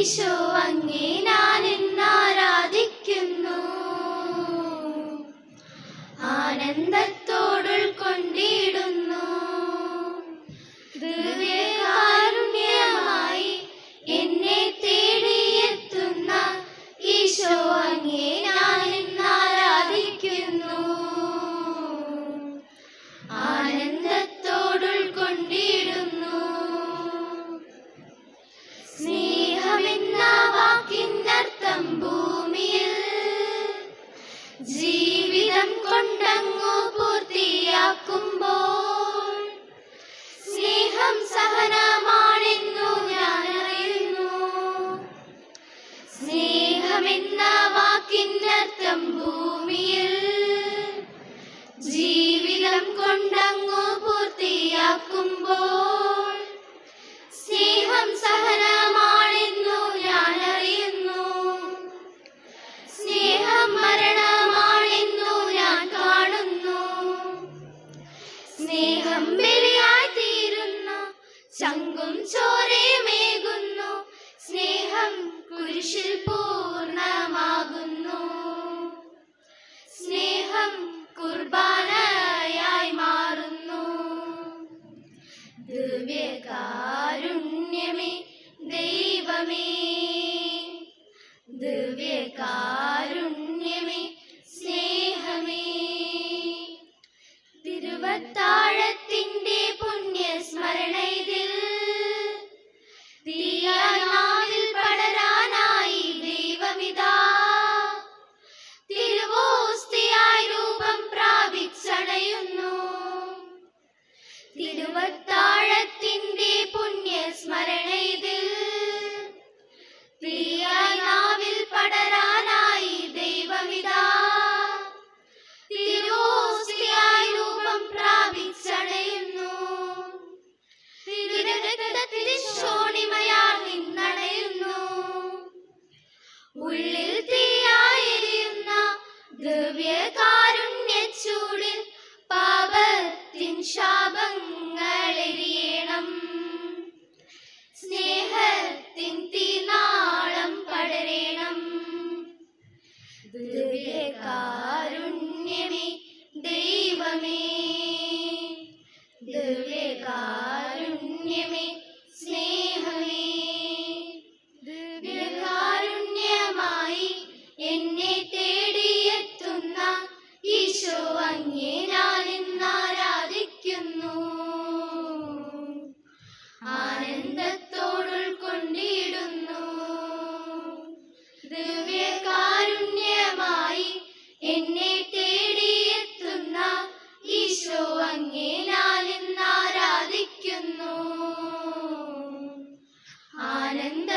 ഈശോ അങ്ങേ ചങ്കും ചോരയുമേകുന്നു. സ്നേഹം കുരിശിൽ പൂർണമാകുന്നു സ്നേഹം കുർബാനയായി മാറുന്നു. ദിവ്യകാരുണ്യമേ ദൈവമേ. ദിവ്യകാരുണ്യമേ സ്നേഹമേ. തിരുവത്താഴത്തിന്റെ പുണ്യസ്മരണ ഇതിൽ തിരുവത്താഴത്തിന്റെ പുണ്യസ്മരണ ഇതിൽ നാവിൽ പടരാനായി ദൈവമിതാ. തിരോസ്തിയായി രൂപം പ്രാപിച്ചണയുന്നു തിരുരക്തത്തിരിശോണിമയാൽ നിന്നണയുന്നു ഉള്ളിൽ ആനന്ദ